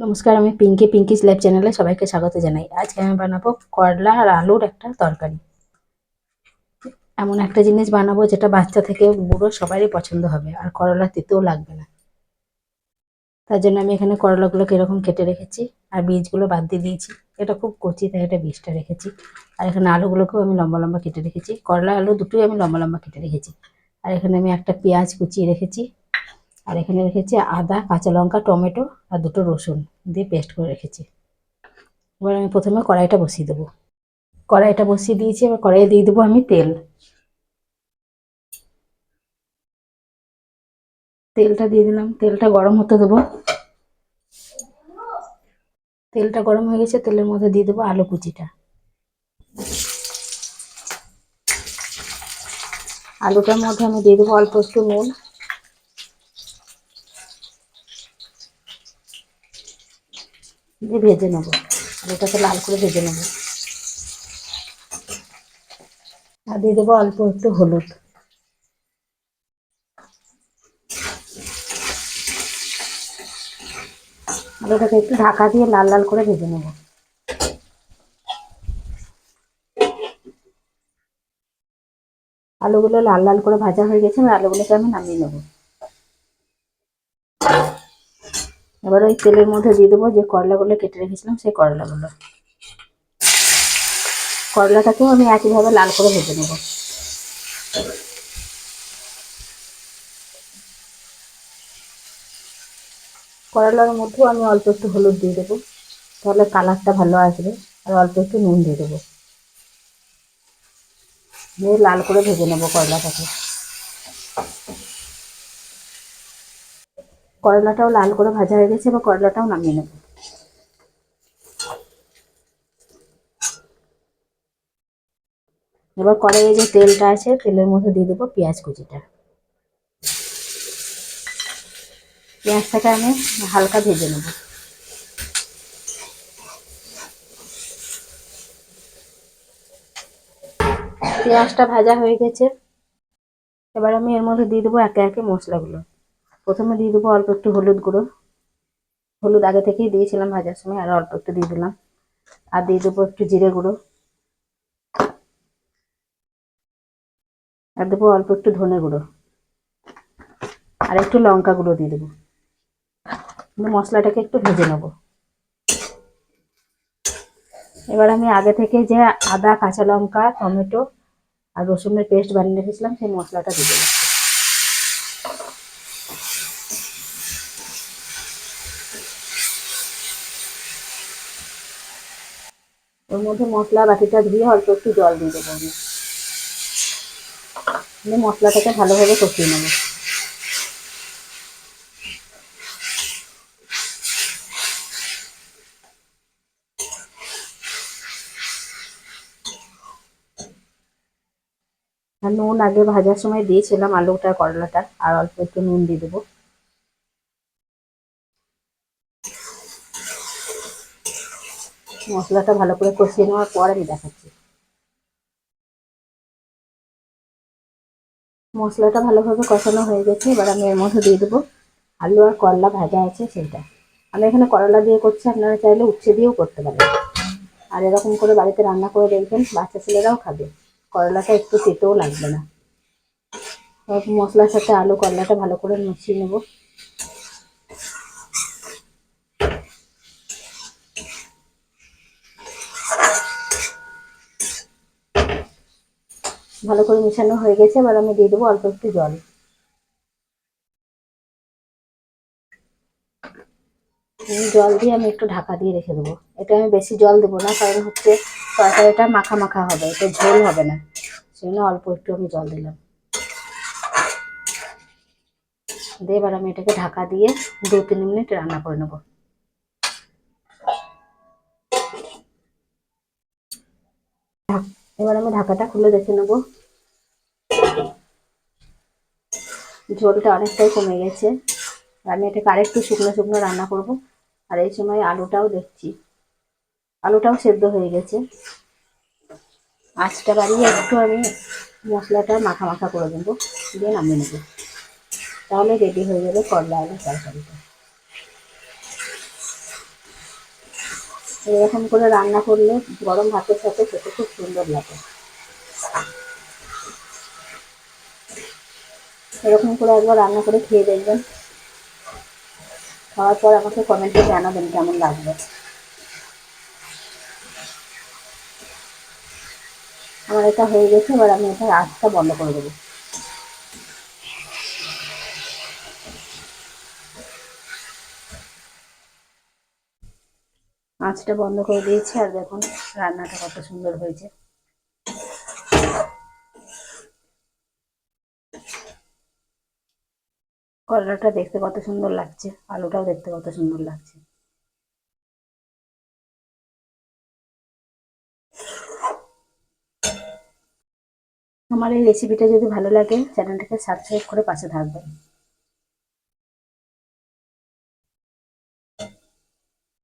নমস্কার, আমি পিঙ্কি পিঙ্কি স্ল্যাব চ্যানেলে সবাইকে স্বাগত জানাই। আজকে আমি বানাবো করলা আর আলুর একটা তরকারি। এমন একটা জিনিস বানাবো যেটা বাচ্চা থেকে বুড়ো সবারই পছন্দ হবে, আর করলা তিতেও লাগবে না। তার জন্য আমি এখানে করলাগুলোকে এরকম কেটে রেখেছি, আর বীজগুলো বাদ দিয়ে দিয়েছি। এটা খুব কচি, তাই এটা বীজটা রেখেছি। আর এখানে আলুগুলোকেও আমি লম্বা লম্বা কেটে রেখেছি। করলা, আলু দুটোই আমি লম্বা লম্বা কেটে রেখেছি। আর এখানে আমি একটা পেঁয়াজ কুচিয়ে রেখেছি। আর এখানে রেখেছি আদা, কাঁচা লঙ্কা, টমেটো আর দুটো রসুন দিয়ে পেস্ট করে রেখেছি। এবার আমি প্রথমে কড়াইটা বসিয়ে দেবো। কড়াইটা বসিয়ে দিয়েছি, এবার কড়াইয়ে দিয়ে দেবো আমি তেল। তেলটা দিয়ে দিলাম। তেলটা গরম হতে দেবো। তেলটা গরম হয়ে গেছে, তেলের মধ্যে দিয়ে দেবো আলু কুচিটা। আলুটার মধ্যে আমি দিয়ে দেবো অল্প একটু নুন। দিয়ে ভেজে নেব। আলুটাকে লাল করে ভেজে নেব। আর দিয়ে দেবো অল্প একটু হলুদ। আলুটাকে একটু ঢাকা দিয়ে লাল লাল করে ভেজে নেব। আলুগুলো লাল লাল করে ভাজা হয়ে গেছে আমি আলুগুলোকে আমি নামিয়ে নেব। এবার ওই তেলের মধ্যে দিয়ে দেবো যে করলাগুলো কেটে রেখেছিলাম, সেই করলাগুলো। করলাটাকেও আমি একইভাবে লাল করে ভেজে নেব। করলার মধ্যেও আমি অল্প একটু হলুদ দিয়ে দেবো, তাহলে কালারটা ভালো আসবে, আর অল্প একটু নুন দিয়ে দেবো। দিয়ে লাল করে ভেজে নেব করলাটাকে। করলাটাও লাল করে ভাজা হয়ে গেছে, এবার করলাটাও নামিয়ে নেব। এবার কড়াইয়ে যে তেলটা আছে, তেলের মধ্যে দিয়ে দেবো পেঁয়াজ কুচিটা। পেঁয়াজটাকে আমি হালকা ভেজে নেব। পেঁয়াজটা ভাজা হয়ে গেছে। এবার আমি এর মধ্যে দিয়ে দেবো একে একে মশলাগুলো। প্রথমে দিয়ে দেবো অল্প একটু হলুদ গুঁড়ো। হলুদ আগে থেকেই দিয়েছিলাম ভাজার সময়, আর অল্প একটু দিয়ে দিলাম। আর দিয়ে দেবো একটু জিরে গুঁড়ো। আর দেবো অল্প একটু ধনে গুঁড়ো। আর একটু লঙ্কা গুঁড়ো দিয়ে দেবো। মশলাটাকে একটু ভেজে নেব। এবার আমি আগে থেকে যে আদা, কাঁচা লঙ্কা, টমেটো আর রসুনের পেস্ট বানিয়ে রেখেছিলাম, সেই মশলাটা দিয়ে দেবো। ওর মধ্যে মশলা বাটিটা ধুয়ে অল্প একটু জল দিয়ে দেবো। আমি মশলাটাকে ভালোভাবে কষিয়ে নেব। আর নুন আগে ভাজার সময় দিয়েছিলাম আলুটা, করলাটা, আর অল্প একটু নুন দিয়ে দেবো। মশলাটা ভালো করে কষিয়ে নেওয়ার পর আমি দেখাচ্ছি। মশলাটা ভালোভাবে কষানো হয়ে গেছে, এবার আমি এর মধ্যে দিয়ে দেবো আলু আর করলা ভাজা আছে সেটা আমি এখানে করলা দিয়ে করছি, আপনারা চাইলে উচ্ছে দিয়েও করতে পারেন। আর এরকম করে বাড়িতে রান্না করে দেখবেন, বাচ্চা ছেলেরাও খাবে। করলাটা একটু তেতেও লাগবে না। মশলার সাথে আলু করলাটা ভালো করে মিশিয়ে নেব। ভালো করে মেশানো হয়ে গেছে, এবার আমি দিয়ে দেবো অল্প একটু জল। জল দিয়ে আমি একটু ঢাকা দিয়ে রেখে দেবো। এটা আমি বেশি জল দেবো না, কারণ হচ্ছে তরকারিটা মাখা মাখা হবে এটা ঝোল হবে না। সেই অল্প একটু আমি জল দিলাম। দিয়ে এবার আমি এটাকে ঢাকা দিয়ে দু তিন মিনিট রান্না করে নেব। এবার আমি ঢাকাটা খুলে দেখে নেব। ঝোলটা অনেকটাই কমে গেছে। আমি এটাকে আরেকটু শুকনো শুকনো রান্না করব। আর এই সময় আলুটাও দেখছি। আলুটাও সেদ্ধ হয়ে গেছে। আঁচটা বাড়িয়ে একটু আমি মশলাটা মাখা মাখা করে দেবো দিয়ে নামিয়ে নেব। তাহলে রেডি হয়ে যাবে করলা আলু তরকারিটা। এরকম করে রান্না করলে গরম ভাতের সাথে খেতে খুব সুন্দর লাগে। এরকম করে একবার রান্না করে খেয়ে দেখবেন। খাওয়ার পর আমাকে কমেন্টে জানাবেন কেমন লাগবে আমার এটা হয়ে গেছে, এবার আমি এটা আঁচটা বন্ধ করে দেবো। আঁচটা বন্ধ করে দিয়েছি, আর দেখুন রান্নাটা কত সুন্দর হয়েছে। করলাটা দেখতে কত সুন্দর লাগছে, আলুটাও দেখতে কত সুন্দর লাগছে। আমার এই রেসিপিটা যদি ভালো লাগে, চ্যানেলটাকে সাবস্ক্রাইব করে পাশে থাকবেন।